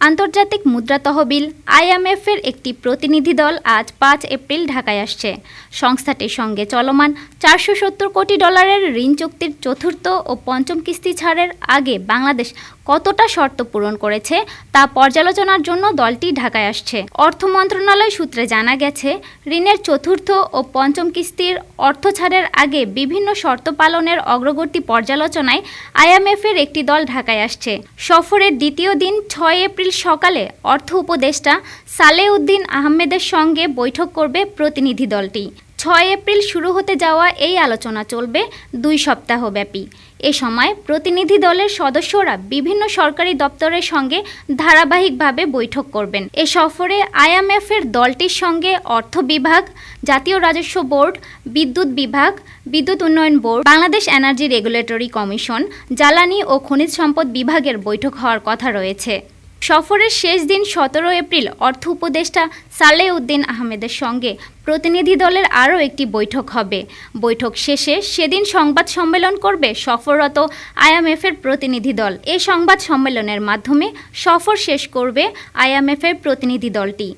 আন্তর্জাতিক মুদ্রা তহবিল আইএমএফের একটি প্রতিনিধি দল আজ পাঁচ এপ্রিল ঢাকায় আসছে। সংস্থাটির সঙ্গে চলমান চারশো সত্তর কোটি ডলারের ঋণ চুক্তির চতুর্থ ও পঞ্চম কিস্তি ছাড়ের আগে বাংলাদেশ কতটা শর্ত পূরণ করেছে তা পর্যালোচনার জন্য দলটি ঢাকায় আসছে। অর্থ মন্ত্রণালয় সূত্রে জানা গেছে, ঋণের চতুর্থ ও পঞ্চম কিস্তির অর্থ ছাড়ের আগে বিভিন্ন শর্ত পালনের অগ্রগতি পর্যালোচনায় আইএমএফের একটি দল ঢাকায় আসছে। সফরের দ্বিতীয় দিন ছয় এপ্রিল সকালে অর্থ উপদেষ্টা সালেউদ্দিন আহমেদের সঙ্গে বৈঠক করবে প্রতিনিধি দলটি। ছয় এপ্রিল শুরু হতে যাওয়া এই আলোচনা চলবে দুই সপ্তাহ ব্যাপী এ সময় প্রতিনিধি দলের সদস্যরা বিভিন্ন সরকারি দপ্তরের সঙ্গে ধারাবাহিকভাবে বৈঠক করবেন। এ সফরে আইএমএফের দলটির সঙ্গে অর্থ বিভাগ, জাতীয় রাজস্ব বোর্ড, বিদ্যুৎ বিভাগ, বিদ্যুৎ উন্নয়ন board, Bangladesh energy regulatory commission, জ্বালানি ও খনিজ সম্পদ বিভাগের বৈঠক হওয়ার কথা রয়েছে। সফরের শেষ দিন সতেরো এপ্রিল, অর্থ উপদেষ্টা সালেহ উদ্দিন আহমেদের সঙ্গে প্রতিনিধি দলের আরও একটি বৈঠক হবে। বৈঠক শেষে সেদিন সংবাদ সম্মেলন করবে সফররত আইএমএফের প্রতিনিধি দল। এই সংবাদ সম্মেলনের মাধ্যমে সফর শেষ করবে আইএমএফের প্রতিনিধি দলটি।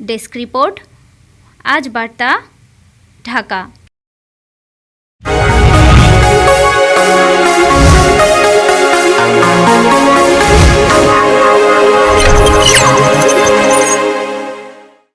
ডেস্ক রিপোর্ট, আজ বার্তা, ঢাকা।